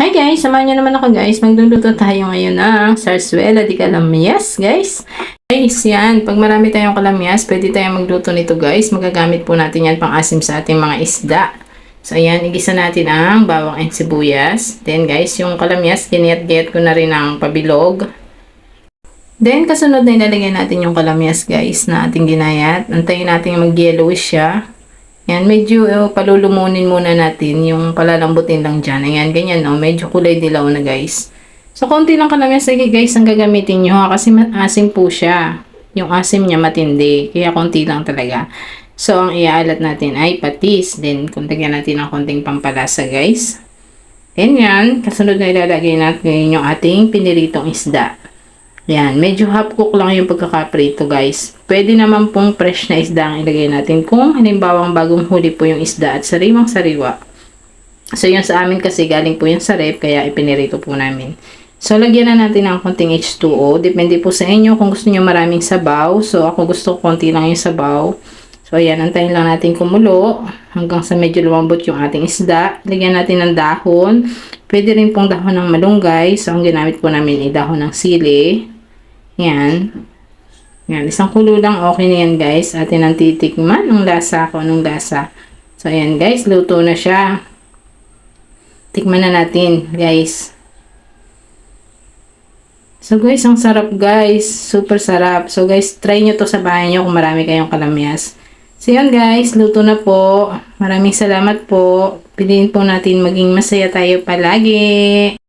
Hi guys, samahan niyo naman ako guys. Magluluto tayo ngayon ng sarsuela di kalamyas guys. Guys, yan. Pag marami tayong kalamyas, pwede tayong magluto nito guys. Magagamit po natin yan pang asim sa ating mga isda. So ayan, igisa natin ang bawang and sibuyas. Then guys, yung kalamyas, giniyat-giyat ko na rin ng pabilog. Then, kasunod na ilalagay natin yung kalamyas guys na ating ginayat. Antayin natin mag-yellowish siya. Yan, medyo uh, palulumunin muna natin yung palalambutin lang dyan. Ayan, ganyan no, medyo kulay dilaw na guys. So, konti lang kalamyas lagi guys ang gagamitin nyo ha, kasi asim po siya. Yung asim niya matindi, kaya konti lang talaga. So, ang iaalat natin ay patis. Then, kuntagyan natin ng konting pampalasa guys. Then yan, kasunod na ilalagay natin yung ating piniritong isda. Yan, medyo half cook lang yung pagkakaprito guys. Pwede naman pong fresh na isda ang ilagay natin kung halimbawa bagong huli po yung isda at sariwang sariwa. So yung sa amin kasi galing po yung sa rep kaya ipinirito po namin. So lagyan na natin ng konting H2O. Depende po sa inyo kung gusto niyo maraming sabaw. So ako gusto konti lang yung sabaw. So ayan, antayin lang natin kumulo hanggang sa medyo lumambot yung ating isda. Lagyan natin ng dahon. Pwede rin pong dahon ng malunggay. So ang ginamit po namin ay dahon ng sili. Yan. Yan, isang kulo lang okay na yan guys. Atin ang titikman ng lasa ko, anong lasa. So ayan guys, luto na siya. Tikman na natin guys. So guys, ang sarap guys. Super sarap. So guys, try nyo to sa bahay nyo kung marami kayong kalamyas. So yun guys, luto na po. Maraming salamat po. Piliin po natin maging masaya tayo palagi.